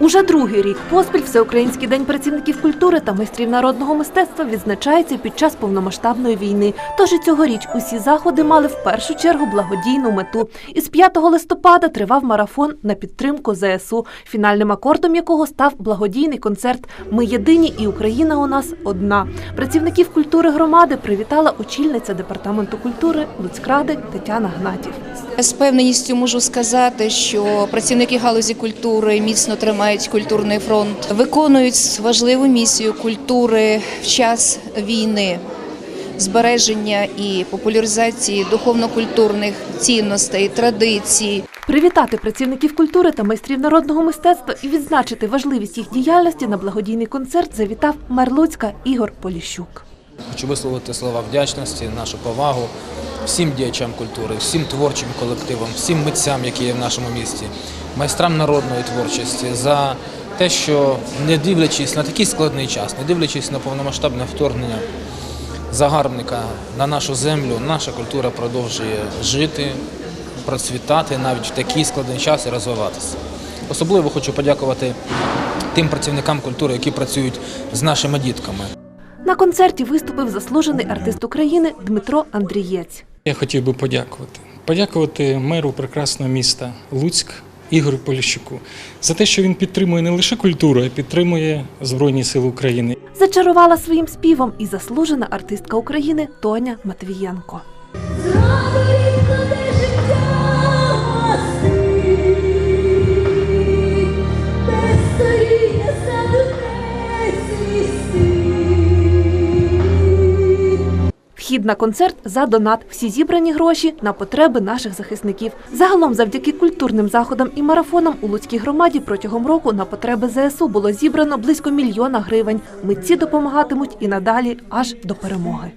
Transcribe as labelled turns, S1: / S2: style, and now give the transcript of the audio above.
S1: Уже другий рік поспіль Всеукраїнський день працівників культури та майстрів народного мистецтва відзначається під час повномасштабної війни. Тож і цьогоріч усі заходи мали в першу чергу благодійну мету. Із 5 листопада тривав марафон на підтримку ЗСУ, фінальним акордом якого став благодійний концерт Ми єдині і Україна у нас одна. Працівників культури громади привітала очільниця департаменту культури Луцькради Тетяна Гнатів.
S2: З певненістю можу сказати, що працівники галузі культури міцно тримають культурний фронт, виконують важливу місію культури в час війни, збереження і популяризації духовно-культурних цінностей, традицій.
S1: Привітати працівників культури та майстрів народного мистецтва і відзначити важливість їх діяльності на благодійний концерт завітав мер Луцька Ігор Поліщук.
S3: Хочу висловити слова вдячності, нашу повагу всім діячам культури, всім творчим колективам, всім митцям, які є в нашому місті, майстрам народної творчості за те, що не дивлячись на такий складний час, не дивлячись на повномасштабне вторгнення загарбника на нашу землю, наша культура продовжує жити, процвітати навіть в такий складний час і розвиватися. Особливо хочу подякувати тим працівникам культури, які працюють з нашими дітками.
S1: На концерті виступив заслужений артист України Дмитро Андрієць.
S4: Я хотів би подякувати. Подякувати меру прекрасного міста Луцьк Ігорю Поліщуку за те, що він підтримує не лише культуру, а й підтримує Збройні Сили України.
S1: Зачарувала своїм співом і заслужена артистка України Тоня Матвієнко. Вхід на концерт за донат. Всі зібрані гроші на потреби наших захисників. Загалом, завдяки культурним заходам і марафонам у Луцькій громаді протягом року на потреби ЗСУ було зібрано близько мільйона гривень. Митці допомагатимуть і надалі аж до перемоги.